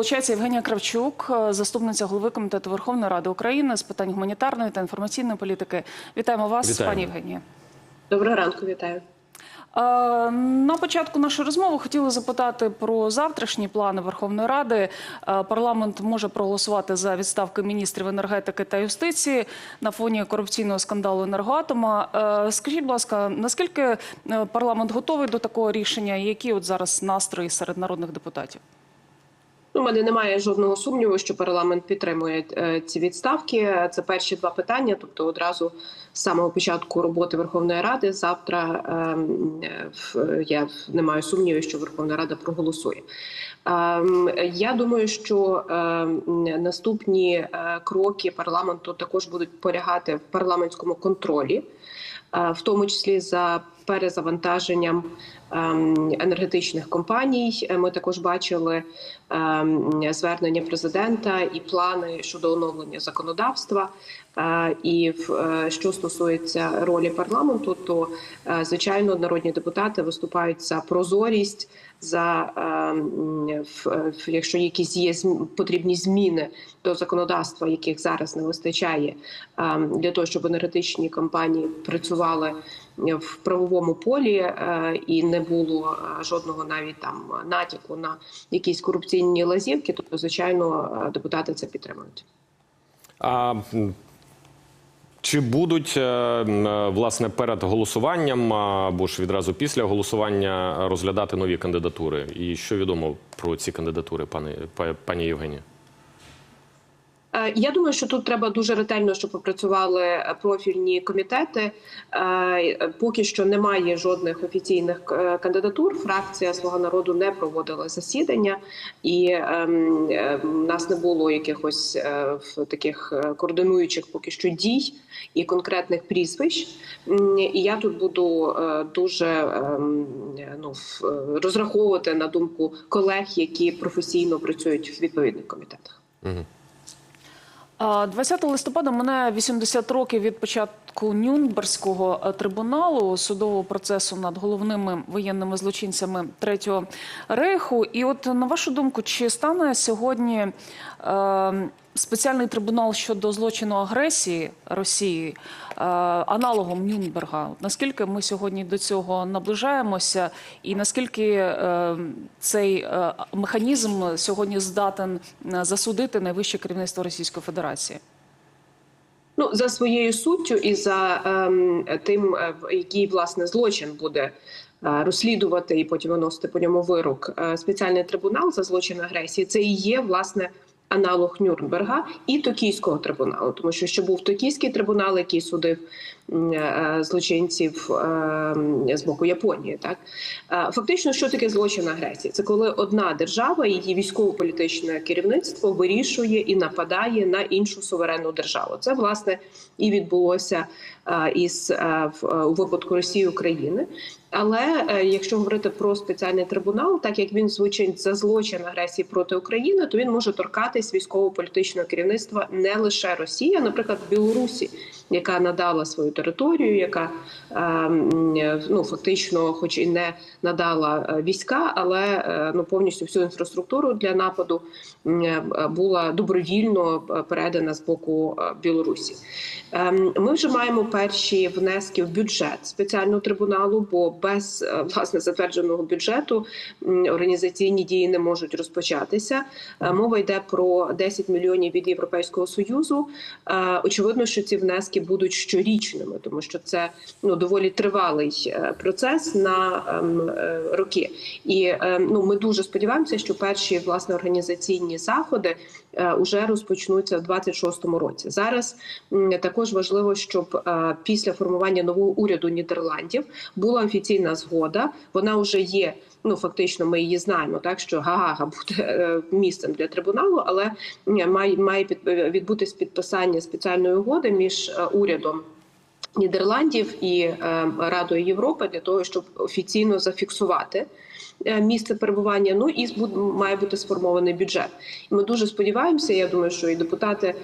долучається Євгенія Кравчук, е, заступниця голови комітету Верховної Ради України з питань гуманітарної та інформаційної політики. Вітаємо вас, Вітаємо. пані Євгенія. Доброго ранку, вітаю. Е, На початку нашої розмови хотіли запитати про завтрашні плани Верховної Ради. Е, Парламент може проголосувати за відставки міністрів енергетики та юстиції на фоні корупційного скандалу енергоатома. Скажіть, будь ласка, наскільки парламент готовий до такого рішення? Які от зараз настрої серед народних депутатів? У мене немає жодного сумніву, що парламент підтримує е, ці відставки. Це перші два питання. Тобто, одразу з самого початку роботи Верховної Ради завтра ем, я не маю сумнівів, що Верховна Рада проголосує. Ем, Я думаю, що ем, наступні е, кроки парламенту також будуть полягати в парламентському контролі, е, в тому числі за перезавантаженням ем, енергетичних компаній. Е, Ми також бачили ем, звернення президента і плани щодо оновлення законодавства. Е, І е, що стосується ролі парламенту, то звичайно народні депутати виступають за прозорість. За ем, якщо якісь є потрібні зміни до законодавства, яких зараз не вистачає, для того, щоб енергетичні компанії працювали в правовому полі е, і не було е, жодного навіть там натяку на якісь корупційні лазівки, то звичайно е, депутати це підтримують. А чи будуть власне перед голосуванням або ж відразу після голосування розглядати нові кандидатури? І що відомо про ці кандидатури, пане пані Євгенія? Е, Я думаю, що тут треба дуже ретельно, щоб попрацювали е, профільні комітети. Е, Поки що немає жодних офіційних кандидатур. Фракція Слуга народу не проводила засідання, і ем, е, в нас не було якихось в таких координуючих поки що дій і конкретних прізвищ. І я тут буду дуже ем, ну, розраховувати на думку колег, які професійно працюють в відповідних комітетах. Угу. 20 листопада мене 80 років від початку Нюрнберзького е, трибуналу судового процесу над головними воєнними злочинцями Третього рейху. І от на вашу думку, чи стане сьогодні е, спеціальний трибунал щодо злочину агресії Росії аналогом Нюрнберга? Наскільки ми сьогодні до цього наближаємося, і наскільки е, цей е, механізм сьогодні здатен е, засудити найвище керівництво Російської Федерації? Ну за своєю суттю і за ем, тим, е, який власне злочин буде е, розслідувати і потім виносити по ньому вирок. е, спеціальний трибунал за злочин агресії. Це і є власне. Аналог Нюрнберга і Токійського трибуналу, тому що ще був Токійський трибунал, який судив е, злочинців е, з боку Японії. Так Е, фактично, що таке злочин агресії? Це коли одна держава, її військово-політичне керівництво вирішує і нападає на іншу суверенну державу. Це власне і відбулося із в- випадку Росії України. Але е, якщо говорити про спеціальний трибунал, так як він звучить за злочин агресії проти України, то він може торкатись військово-політичного керівництва не лише Росії, а, наприклад, Білорусі, яка надала свою територію, яка е, е, ну фактично, хоч і не надала війська, але ну повністю всю інфраструктуру для нападу була добровільно передана з боку Білорусі. Ем, Ми вже маємо перші внески в бюджет спеціального трибуналу, бо без е, власне затвердженого бюджету організаційні дії не можуть розпочатися. Е, Мова йде про 10 мільйонів від Європейського союзу. Е, Очевидно, що ці внески будуть щорічними, тому що це ну доволі тривалий процес на ем, роки. І ем, ну ми дуже сподіваємося, що перші власне організаційні заходи е, уже розпочнуться в 26-му році. Зараз також важливо, щоб е, після формування нового уряду Нідерландів була офіційна згода. Вона вже є. Ну фактично, ми її знаємо, так що Гаагага буде е, місцем для трибуналу, але має має відбутись підписання спеціальної угоди між е, урядом. Нідерландів і е, Радою Європи для того, щоб офіційно зафіксувати е, місце перебування. Ну і має бути сформований бюджет. І ми дуже сподіваємося. Я думаю, що і депутати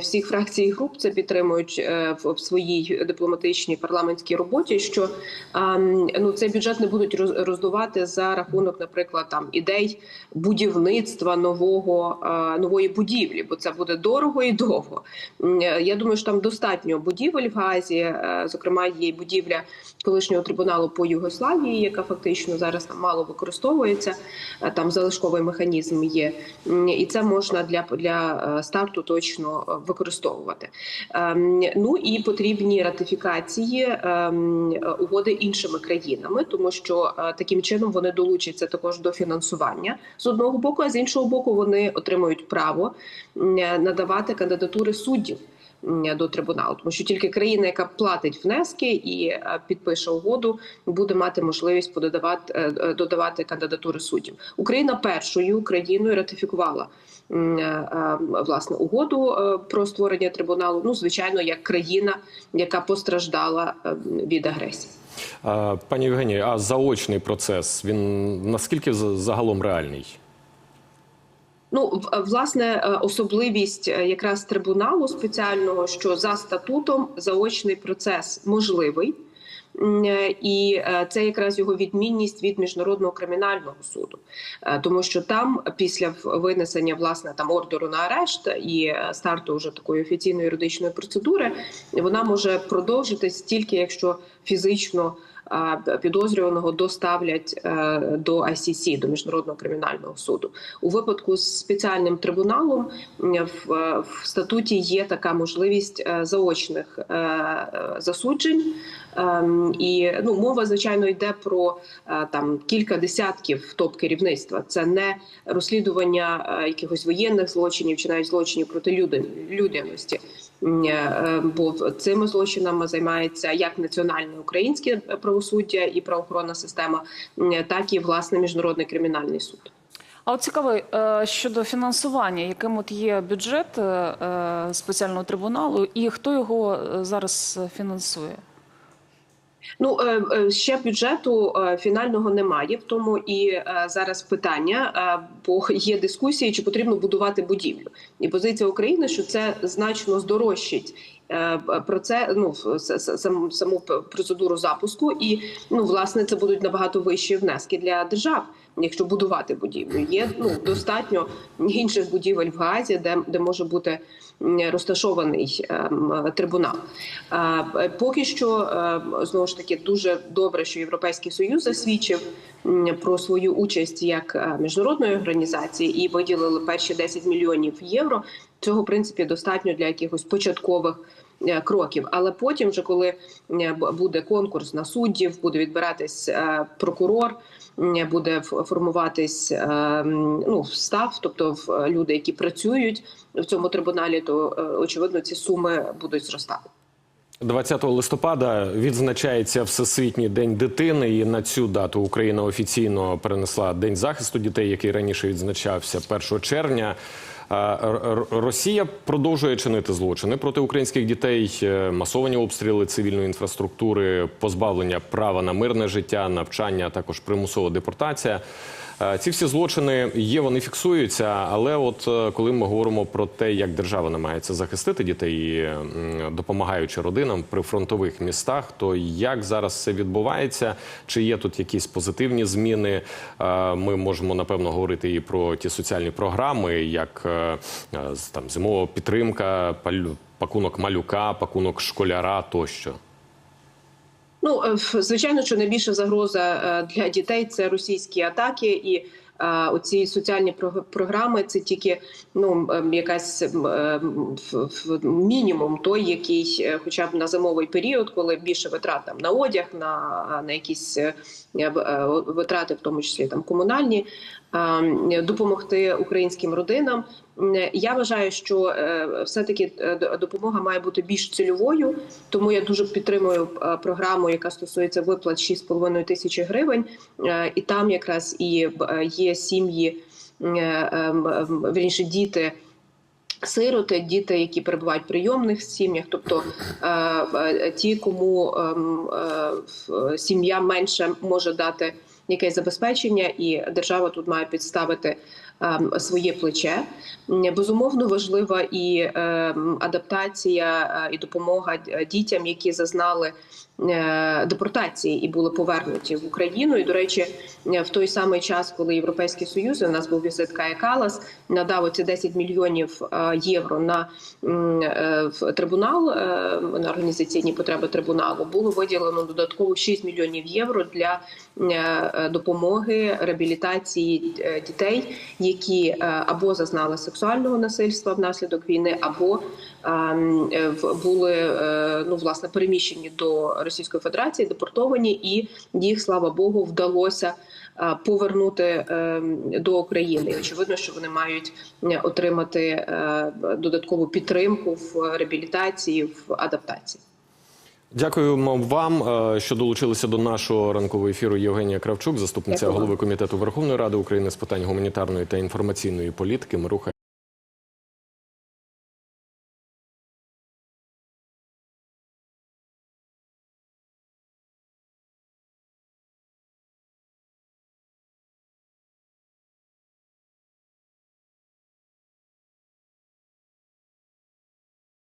всіх фракцій і груп це підтримують е, в, своїй дипломатичній парламентській роботі. Що ну цей бюджет не будуть роз- роздувати за рахунок, наприклад, там ідей будівництва нового е, нової будівлі, бо це буде дорого і довго. Е, Я думаю, що там достатньо будівель в Газі. е, Зокрема, є будівля колишнього трибуналу по Югославії, яка фактично зараз там мало використовується. Е, Там залишковий механізм є, і це можна для, для е, старту точно е, використовувати. Ем, Ну і потрібні ратифікації ем, угоди іншими країнами, тому що таким чином вони долучаться також до фінансування з одного боку, а з іншого боку, вони отримують право надавати кандидатури суддів. До трибуналу, тому що тільки країна, яка платить внески і е, підпише угоду, буде мати можливість пододавати е, е, додавати кандидатури суддів. Україна першою країною ратифікувала власне угоду про створення трибуналу. Ну звичайно, як країна, яка постраждала від агресії. Пані Євгенія, а заочний процес він наскільки за- загалом реальний? Ну, в- власне, е, особливість е, якраз трибуналу спеціального, що за статутом заочний процес можливий. Е, І е, це якраз його відмінність від міжнародного кримінального суду, Е, тому що там, після винесення власне там ордеру на арешт і е, старту вже такої офіційної юридичної процедури, вона може продовжитись тільки якщо фізично підозрюваного доставлять е, до ICC, до міжнародного кримінального суду. У випадку з спеціальним трибуналом в, статуті є така можливість е, заочних е, засуджень. Ем, І ну мова звичайно йде про там кілька десятків топ керівництва. Це не розслідування якихось воєнних злочинів чи навіть злочинів проти людяності. Е, Бо цими злочинами займається як національне українське правосуддя і правоохоронна система, так і власне міжнародний кримінальний суд. А от цікаво е, щодо фінансування, яким от є бюджет е, спеціального трибуналу, і хто його зараз фінансує? Ну е, е, ще бюджету е, фінального немає. В тому і зараз питання, бо є дискусії, чи потрібно будувати будівлю. І позиція України, що це значно здорожчить. Про це ну саму процедуру запуску, і ну власне це будуть набагато вищі внески для держав, якщо будувати будівлю. Є ну достатньо інших будівель в Газі, де, де може бути розташований ем, трибунал. Е, Поки що е, знову ж таки дуже добре, що Європейський Союз засвідчив про свою участь як е, міжнародної організації і виділили перші 10 мільйонів євро. Цього в принципі достатньо для якихось початкових. Е, Кроків, але потім, вже коли е, буде конкурс на суддів, буде відбиратись е, прокурор, буде формуватись ну став, тобто люди, які працюють в цьому трибуналі, то очевидно ці суми будуть зростати. 20 листопада відзначається Всесвітній день дитини, і на цю дату Україна офіційно перенесла День захисту дітей, який раніше відзначався 1 червня. Росія продовжує чинити злочини проти українських дітей, е, масовані обстріли цивільної інфраструктури, позбавлення права на мирне життя, навчання, а також примусова депортація. Е, Ці всі злочини є, вони фіксуються. Але от е, коли ми говоримо про те, як держава намагається захистити дітей, допомагаючи родинам при фронтових містах, то як зараз це відбувається? Чи є тут якісь позитивні зміни? Е, Ми можемо напевно говорити і про ті соціальні програми, як там зимова підтримка, пакунок малюка, пакунок школяра тощо. Ну е, звичайно, що найбільша загроза е, для дітей це російські атаки і. е, Оці соціальні програми це тільки ну якась мінімум той, який, хоча б на зимовий період, коли більше витрат там на одяг, на, на якісь витрати, в тому числі там комунальні, допомогти українським родинам. Я вважаю, що е, все-таки е, допомога має бути більш цільовою, тому я дуже підтримую е, програму, яка стосується виплат 6,5 тисячі гривень. І там якраз і є сім'ї, ем, ем, вірніше, діти. Сироти, діти, які перебувають в прийомних сім'ях, тобто ті, кому ем, сім'я менше може дати якесь забезпечення, і держава тут має підставити ем, своє плече. Безумовно, важлива і ем, адаптація е, і допомога дітям, які зазнали е, депортації і були повернуті в Україну. І до речі, е, в той самий час, коли Європейський Союз у нас був візит Кая Калас, надав оці 10 мільйонів е, євро на е, в трибунал е, на організаційні потреби трибуналу. Було виділено додатково 6 мільйонів євро для е, е, допомоги реабілітації е, дітей, які е, або зазнали сексуального насильства внаслідок війни, або е, були е, ну власне переміщені до Російської Федерації, депортовані, і їх слава Богу вдалося е, повернути ем, до України. Очевидно, що вони мають е, отримати е, додаткову підтримку в реабілітації, в адаптації. Дякуємо вам, е, що долучилися до нашого ранкового ефіру. Євгенія Кравчук, заступниця Дякую голови комітету Верховної Ради України з питань гуманітарної та інформаційної політики. Ми рухаємо.